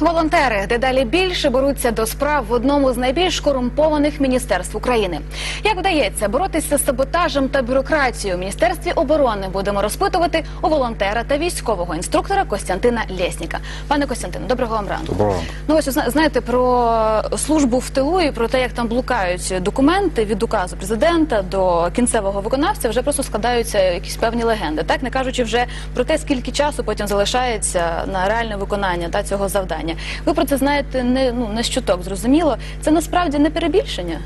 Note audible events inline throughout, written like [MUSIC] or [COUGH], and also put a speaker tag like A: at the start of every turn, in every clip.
A: Волонтери дедалі більше беруться до справ в одному з найбільш корумпованих міністерств України. Як вдається боротися з саботажем та бюрократією у міністерстві оборони? Будемо розпитувати у волонтера та військового інструктора Костянтина Лєсніка. Пане Костянтине, доброго вам ранку.
B: Доброго.
A: Ну ось зна- знаєте про службу в тилу і про те, як там блукають документи від указу президента до кінцевого виконавця, вже просто складаються якісь певні легенди. Так не кажучи вже про те, скільки часу потім залишається на реальне виконання та цього завдання. Ви про це знаєте не ну не з чуток, зрозуміло. Це насправді не перебільшення.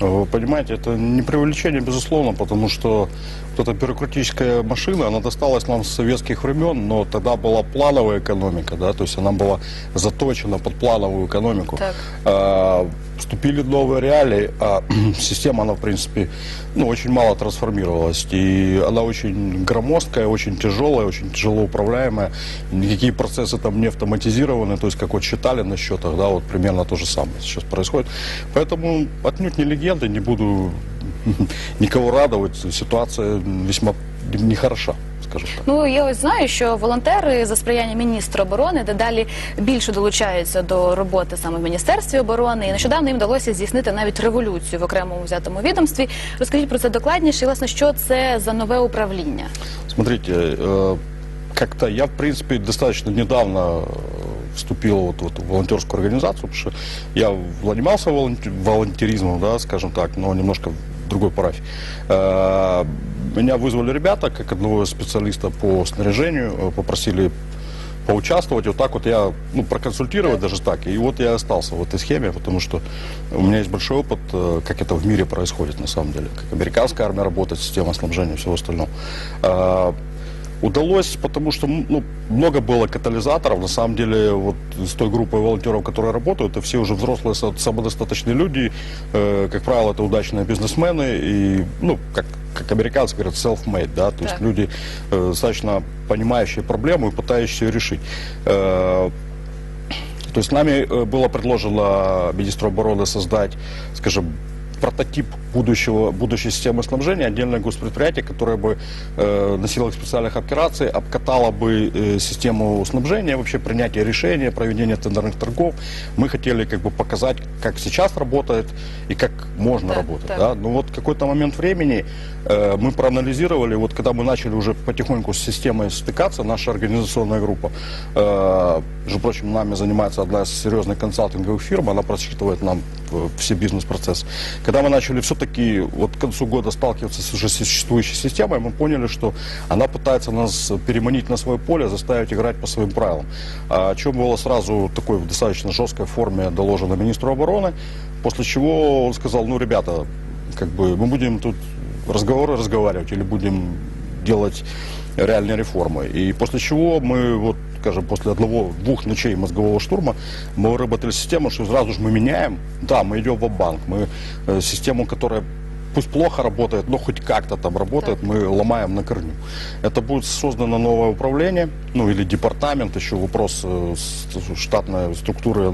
B: Вы понимаете, это не преувеличение, безусловно, потому что вот эта бюрократическая машина, она досталась нам с советских времен, но тогда была плановая экономика, да, то есть она была заточена под плановую экономику.
A: Так.
B: А, вступили новые реалии, а [CLEARS THROAT] система, она, в принципе, ну, очень мало трансформировалась. И она очень громоздкая, очень тяжелая, очень тяжело управляемая. Никакие процессы там не автоматизированы, то есть, как вот считали на счетах, да, вот примерно то же самое сейчас происходит. Поэтому отнюдь не легенда, не буду [LAUGHS] никого радовать. Ситуация весьма нехороша, скажем так.
A: Ну я ось знаю, що волонтери за сприяння міністра оборони дедалі більше долучаються до роботи саме в міністерстві оборони. І нещодавно їм вдалося здійснити навіть революцію в окремому взятому відомстві. Розкажіть про це докладніше, і, власне, що це за нове управління?
B: Смотрите, э, как-то я, в принципе, достаточно недавно э, вступил вот, вот в волонтерскую организацию, потому что я занимался волонтеризмом, да, скажем так, но немножко в другой парафии. Меня вызвали ребята, как одного специалиста по снаряжению, э, попросили поучаствовать. Вот так вот я, ну, проконсультировать даже так. И вот я остался в этой схеме, потому что у меня есть большой опыт, э, как это в мире происходит на самом деле. Как американская армия работает, система снабжения и всего остального. А, Удалось, потому что ну, много было катализаторов. На самом деле, вот с той группой волонтеров, которые работают, это все уже взрослые, самодостаточные люди. Э, как правило, это удачные бизнесмены и, ну, как, как американцы говорят, self-made, да, то есть
A: Так.
B: люди э, достаточно понимающие проблему и пытающиеся ее решить. Э, то есть нами было предложено министру обороны создать, скажем, прототип будущего, будущей системы снабжения, отдельное госпредприятие, которое бы э, на силах специальных операций обкатало бы э, систему снабжения, вообще принятие решения, проведение тендерных торгов. Мы хотели как бы показать, как сейчас работает и как можно
A: Так,
B: работать.
A: так.
B: Да? Ну вот какой-то момент времени э, мы проанализировали, вот когда мы начали уже потихоньку с системой стыкаться, наша организационная группа, э, между прочим, нами занимается одна из серьезных консалтинговых фирм, она просчитывает нам э, все бизнес-процессы. Когда мы начали все-таки вот к концу года сталкиваться с уже существующей системой, мы поняли, что она пытается нас переманить на свое поле, заставить играть по своим правилам. О чем было сразу такой в достаточно жесткой форме доложено министру обороны, после чего он сказал, ну, ребята, как бы мы будем тут разговоры разговаривать или будем делать реальные реформы. И после чего мы, вот, скажем, после одного, двух ночей мозгового штурма, мы выработали систему, что сразу же мы меняем. Да, мы идем в банк мы э, систему, которая пусть плохо работает, но хоть как-то там работает, мы ломаем на корню. Это будет создано новое управление, ну или департамент, еще вопрос э, штатной структуры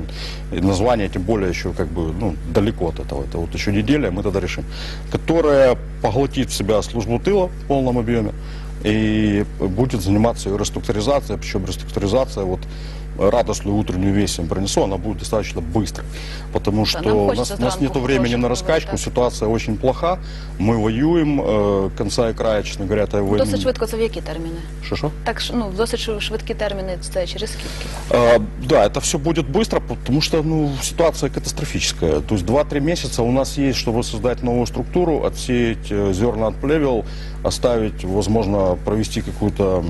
B: и названия, тем более еще как бы ну, далеко от этого. Это вот еще неделя, мы тогда решим. Которая поглотит в себя службу тыла в полном объеме и будет заниматься ее реструктуризацией, причем реструктуризация вот радостную утреннюю весть им принесу, она будет достаточно быстрой, потому
A: нам
B: что у
A: хочется
B: нас, у нас
A: зранку
B: нет времени на
A: хороших
B: раскачку,
A: новин, так.
B: ситуация очень плоха, мы воюем, э, конца и края, честно говоря, этой войны.
A: Досить швидко це в які терміни?
B: Что-что?
A: Так ш- ну досить шв- швидкі терміни. Це через скільки?
B: А, да, это все будет быстро, потому что ну, ситуация катастрофическая. То есть 2-3 месяца у нас есть, чтобы создать новую структуру, отсеять э, зерна от плевел, оставить, возможно, провести какую-то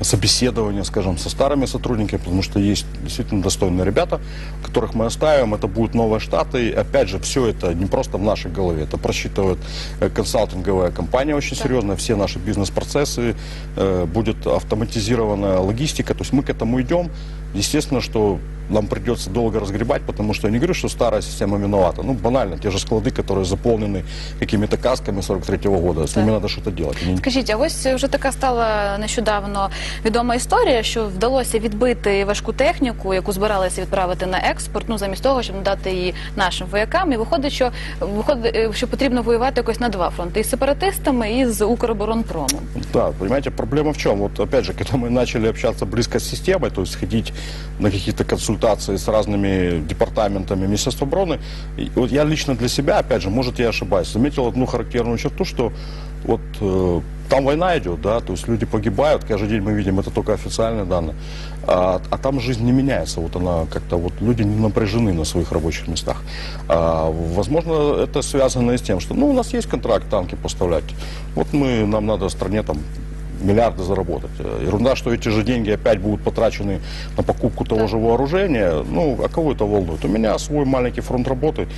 B: м, собеседование, скажем, со старыми сотрудниками, потому что есть действительно достойные ребята, которых мы оставим, это будут новые штаты. И опять же, все это не просто в нашей голове, это просчитывает э, консалтинговая компания очень
A: Так.
B: серьезная, все наши бизнес-процессы, э, будет автоматизированная логистика, то есть мы к этому идем. Естественно, что нам придется долго разгребать, потому что я не говорю, что старая система виновата. Ну, банально, те же склады, которые заполнены какими-то касками 43-го года, с ними надо что-то делать.
A: Скажіть, а ось вже така стала нещодавно відома історія, що вдалося відбити важку техніку, яку збиралися відправити на експорт, ну замість того, щоб надати її нашим воякам. І виходить, що виходить, е, що потрібно воювати якось на два фронти: із сепаратистами і з Укроборонпромом.
B: Да, понимаете, проблема в чем? Вот опять же, когда мы начали общаться близко с системой, то есть ходить на какие-то консультации с разными департаментами Министерства обороны, и вот я лично для себя, опять же, может я ошибаюсь, заметил одну характерную черту, что вот э, там война идет, да, то есть люди погибают, каждый день мы видим, это только официальные данные, а, а там жизнь не меняется, вот она как-то, вот люди не напряжены на своих рабочих местах. А, возможно, это связано и с тем, что, ну, у нас есть контракт танки поставлять, вот мы, нам надо стране там миллиарды заработать. Э, Ерунда, что эти же деньги опять будут потрачены на покупку того же вооружения. Ну, а кого это волнует? У меня свой маленький фронт работы.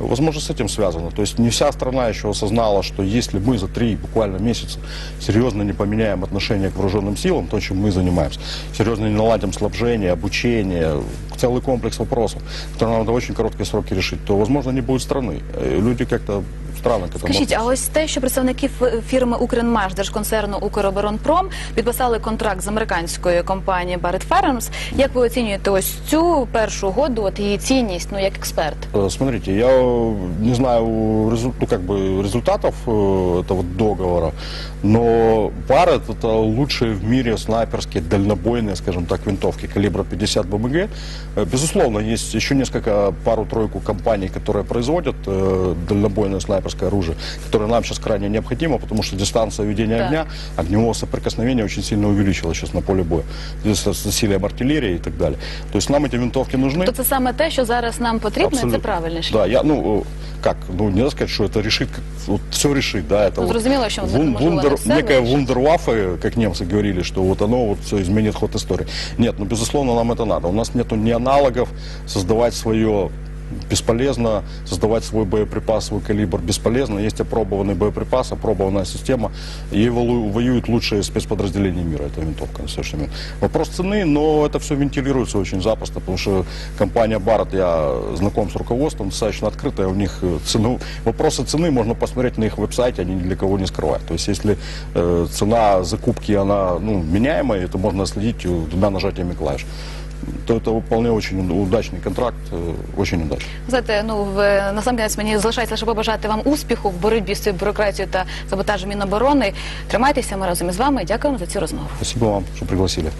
B: Возможно, с этим связано. То есть не вся страна еще осознала, что если мы за три буквально месяца серьезно не поменяем отношение к вооруженным силам, то, чем мы занимаемся, серьезно не наладим снабжение, обучение, целый комплекс вопросов, которые нам надо в очень короткие сроки решить, то, возможно, не будет страны. Э, Люди как-то странно к этому
A: Скажіть, а
B: относятся.
A: ось те, що представники ф- фірми Укренмаш держконцерну Укроборонпром підписали контракт з американською компанією Barrett Farms, як ви оцінюєте ось цю першу угоду, от її цінність, ну як експерт?
B: Э, Смотрите, я э, не знаю ну, как бы результатов э, этого договора, но Барретт это лучшие в мире снайперские дальнобойные, скажем так, винтовки калибра 50 БМГ. Э, Безусловно, есть еще несколько, пару-тройку компаний, которые производят э, дальнобойное снайперское оружие, которое нам сейчас крайне необходимо, потому что дистанция ведения
A: Так.
B: огня, огневого соприкосновения очень сильно увеличилась сейчас на поле боя. С с засилием артиллерии и так далее. То есть нам эти винтовки нужны.
A: То це саме те, що зараз нам потрібно, це
B: Абсолютно.
A: правильний шлях.
B: Да, я, ну, э, как, ну, не надо сказать, что это решит, вот все решит, да, это
A: Ну,
B: вот
A: воно,
B: вун- вундер- некая вундерваффе, как немцы говорили, что вот оно вот все изменит ход истории. Нет, ну, безусловно, нам это надо. У нас нету ни аналогов, создавать свое бесполезно, создавать свой боеприпасовый калибр бесполезно. Есть опробованный боеприпас, опробованная система. Волу- воюют лучшие спецподразделения мира, эта винтовка на сегодняшний момент. Вопрос цены, но это все вентилируется очень запросто, потому что компания Барретт, я знаком с руководством, достаточно открытая, у них э, цену, вопросы цены можно посмотреть на их веб-сайте, они ни для кого не скрывают. То есть если э, цена закупки, она ну, меняемая, это можно следить э, двумя нажатиями клавиш то это вполне очень удачный контракт, э, очень удачный.
A: Знаєте, ну в насамкінець мені залишається лише побажати вам успіху в боротьбі з цією бюрократією та саботажем Міноборони. Тримайтеся, ми разом із вами. Дякуємо за цю розмову.
B: Спасибо вам, что пригласили.